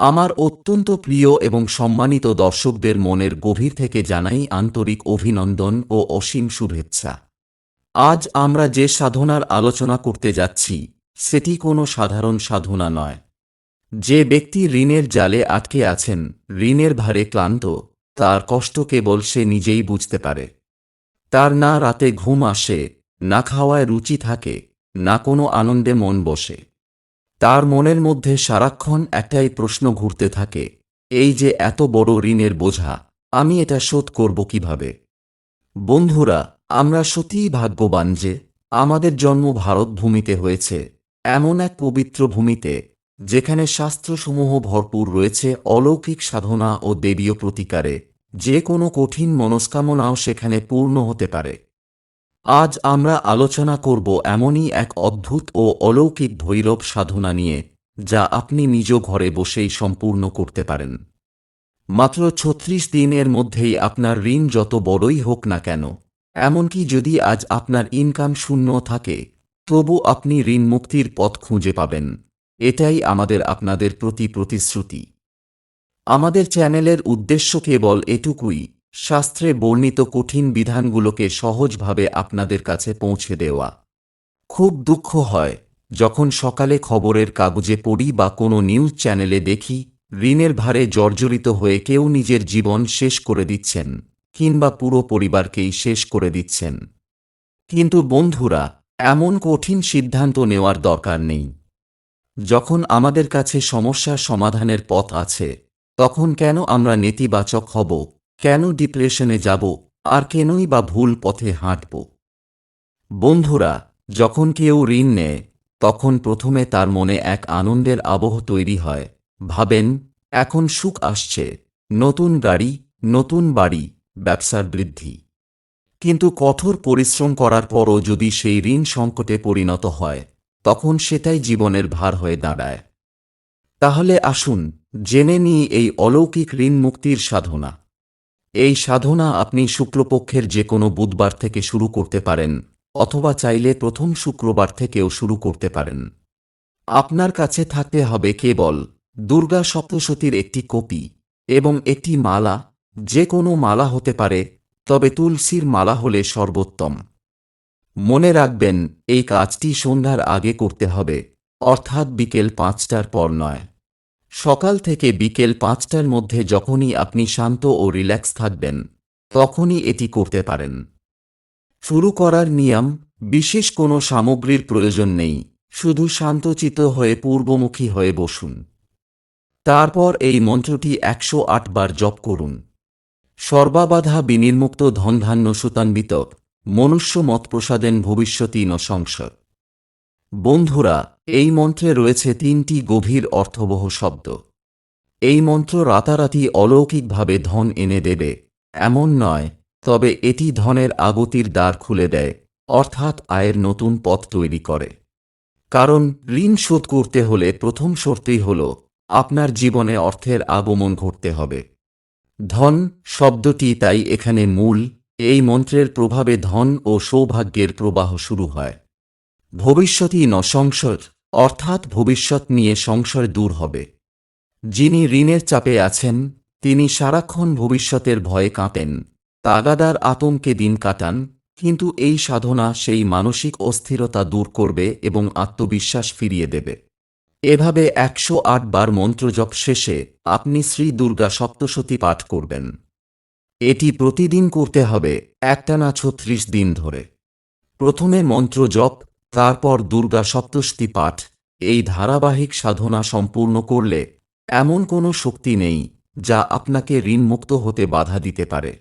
আমার অত্যন্ত প্রিয় এবং সম্মানিত দর্শকদের মনের গভীর থেকে জানাই আন্তরিক অভিনন্দন ও অসীম শুভেচ্ছা। আজ আমরা যে সাধনার আলোচনা করতে যাচ্ছি, সেটি কোনো সাধারণ সাধনা নয়। যে ব্যক্তি ঋণের জালে আটকে আছেন, ঋণের ভারে ক্লান্ত, তার কষ্ট কেবল সে নিজেই বুঝতে পারে। তার না রাতে ঘুম আসে, না খাওয়ায় রুচি থাকে, না কোনো আনন্দে মন বসে। তার মনের মধ্যে সারাক্ষণ একটাই প্রশ্ন ঘুরতে থাকে, এই যে এত বড় ঋণের বোঝা, আমি এটা শোধ করব কীভাবে? বন্ধুরা, আমরা সত্যিই ভাগ্যবান যে আমাদের জন্ম ভারত ভূমিতে হয়েছে, এমন এক পবিত্র ভূমিতে, যেখানে শাস্ত্রসমূহ ভরপুর রয়েছে অলৌকিক সাধনা ও দেবীয় প্রতিকারে, যে কোনো কঠিন মনস্কামনাও সেখানে পূর্ণ হতে পারে। আজ আমরা আলোচনা করব এমনই এক অদ্ভুত ও অলৌকিক ভৈরব সাধনা নিয়ে, যা আপনি নিজ ঘরে বসেই সম্পূর্ণ করতে পারেন। মাত্র ছত্রিশ দিনের মধ্যেই আপনার ঋণ যত বড়ই হোক না কেন, এমনকি যদি আজ আপনার ইনকাম শূন্য থাকে, তবু আপনি ঋণ মুক্তির পথ খুঁজে পাবেন। এটাই আমাদের আপনাদের প্রতি প্রতিশ্রুতি। আমাদের চ্যানেলের উদ্দেশ্য কেবল এটুকুই শাস্ত্রে বর্ণিত কঠিন বিধানগুলোকে সহজভাবে আপনাদের কাছে পৌঁছে দেওয়া। খুব দুঃখ হয় যখন সকালে খবরের কাগজে পড়ি বা কোনো নিউজ চ্যানেলে দেখি ঋণের ভারে জর্জরিত হয়ে কেউ নিজের জীবন শেষ করে দিচ্ছেন কিংবা পুরো পরিবারকেই শেষ করে দিচ্ছেন। কিন্তু বন্ধুরা, এমন কঠিন সিদ্ধান্ত নেওয়ার দরকার নেই। যখন আমাদের কাছে সমস্যার সমাধানের পথ আছে, তখন কেন আমরা নেতিবাচক হব? কেন ডিপ্রেশনে যাব, আর কেনই বা ভুল পথে হাঁটব? বন্ধুরা, যখন কেউ ঋণ নেয়, তখন প্রথমে তার মনে এক আনন্দের আবহ তৈরি হয়। ভাবেন, এখন সুখ আসছে, নতুন গাড়ি, নতুন বাড়ি, ব্যবসার বৃদ্ধি। কিন্তু কঠোর পরিশ্রম করার পরও যদি সেই ঋণ সংকটে পরিণত হয়, তখন সেটাই জীবনের ভার হয়ে দাঁড়ায়। তাহলে আসুন, জেনে নিই এই অলৌকিক ঋণ মুক্তির সাধনা। এই সাধনা আপনি শুক্লপক্ষের যে কোনো বুধবার থেকে শুরু করতে পারেন, অথবা চাইলে প্রথম শুক্রবার থেকেও শুরু করতে পারেন। আপনার কাছে থাকতে হবে কেবল দুর্গা সপ্তশতীর একটি কপি এবং একটি মালা যে কোনো মালা হতে পারে, তবে তুলসীর মালা হলে সর্বোত্তম। মনে রাখবেন, এই কাজটি সন্ধ্যার আগে করতে হবে, অর্থাৎ বিকেল পাঁচটার পর নয়। সকাল থেকে বিকেল পাঁচটার মধ্যে যখনই আপনি শান্ত ও রিল্যাক্স থাকবেন, তখনই এটি করতে পারেন। শুরু করার নিয়ম, বিশেষ কোনো সামগ্রীর প্রয়োজন নেই, শুধু শান্তচিত হয়ে পূর্বমুখী হয়ে বসুন। তারপর এই মন্ত্রটি একশো বার জপ করুন। সর্বাবাধা বিনির্মুক্ত ধনধান্য সুতান্বিত মনুষ্য মত প্রসাদেন ভবিষ্যতী ন সংসদ বন্ধুরা এই মন্ত্রে রয়েছে তিনটি গভীর অর্থবহ শব্দ। এই মন্ত্র রাতারাতি অলৌকিকভাবে ধন এনে দেবে। এমন নয়, তবে এটি ধনের আগতির দ্বার খুলে দেয়, অর্থাৎ আয়ের নতুন পথ তৈরি করে। কারণ ঋণ শোধ করতে হলে প্রথম শর্তই হল, আপনার জীবনে অর্থের আগমন ঘটতে হবে। ধন শব্দটি তাই এখানে মূল, এই মন্ত্রের প্রভাবে ধন ও সৌভাগ্যের প্রবাহ শুরু হয়। ভবিষ্যতই ন সংসদ অর্থাৎ ভবিষ্যৎ নিয়ে সংশয় দূর হবে। যিনি ঋণের চাপে আছেন, তিনি সারাক্ষণ ভবিষ্যতের ভয়ে কাঁপেন। তাগাদার আতঙ্কে দিন কাটান, কিন্তু এই সাধনা সেই মানসিক অস্থিরতা দূর করবে এবং আত্মবিশ্বাস ফিরিয়ে দেবে। এভাবে একশো আট বার মন্ত্রজপ শেষে আপনি শ্রী দুর্গা সপ্তশতী পাঠ করবেন। এটি প্রতিদিন করতে হবে, একটানা ছত্রিশ দিন ধরে। প্রথমে মন্ত্র জপ তারপর দুর্গা সপ্তশতী পাঠ। এই ধারাবাহিক সাধনা সম্পূর্ণ করলে এমন কোনো শক্তি নেই যা আপনাকে ঋণমুক্ত হতে বাধা দিতে পারে।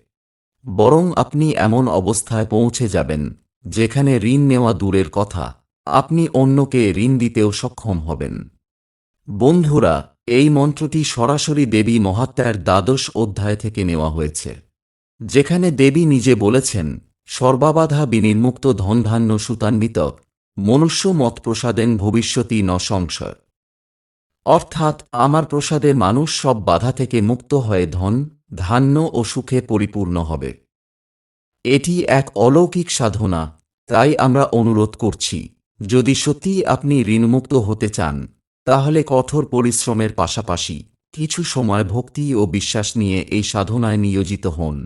বরং আপনি এমন অবস্থায় পৌঁছে যাবেন, যেখানে ঋণ নেওয়া দূরের কথা, আপনি অন্যকে ঋণ দিতেও সক্ষম হবেন। বন্ধুরা, এই মন্ত্রটি সরাসরি দেবী মহাত্মার দ্বাদশ অধ্যায় থেকে নেওয়া হয়েছে, যেখানে দেবী নিজে বলেছেন, সর্বাবাধা বিনির্মুক্ত ধনধান্য সুতান্বিত মনুষ্য মত প্রসাদেন ভবিষ্যতী ন সংশয়। অর্থাৎ আমার প্রসাদে মানুষ সব বাধা থেকে মুক্ত হয়ে ধন, ধান্য ও সুখে পরিপূর্ণ হবে। এটি এক অলৌকিক সাধনা, তাই আমরা অনুরোধ করছি, যদি সত্যিই আপনি ঋণমুক্ত হতে চান, তাহলে কঠোর পরিশ্রমের পাশাপাশি কিছু সময় ভক্তি ও বিশ্বাস নিয়ে এই সাধনায় নিয়োজিত হন।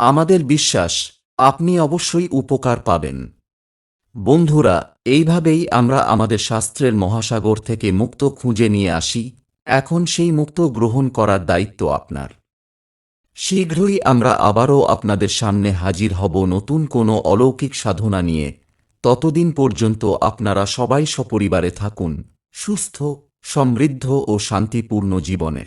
আমাদের বিশ্বাস, আপনি অবশ্যই উপকার পাবেন। বন্ধুরা, এইভাবেই আমরা আমাদের শাস্ত্রের মহাসাগর থেকে মুক্ত খুঁজে নিয়ে আসি। এখন সেই মুক্ত গ্রহণ করার দায়িত্ব আপনার। শীঘ্রই আমরা আবারও আপনাদের সামনে হাজির হব নতুন কোনো অলৌকিক সাধনা নিয়ে। ততদিন পর্যন্ত আপনারা সবাই সপরিবারে থাকুন, সুস্থ, সমৃদ্ধ ও শান্তিপূর্ণ জীবনে।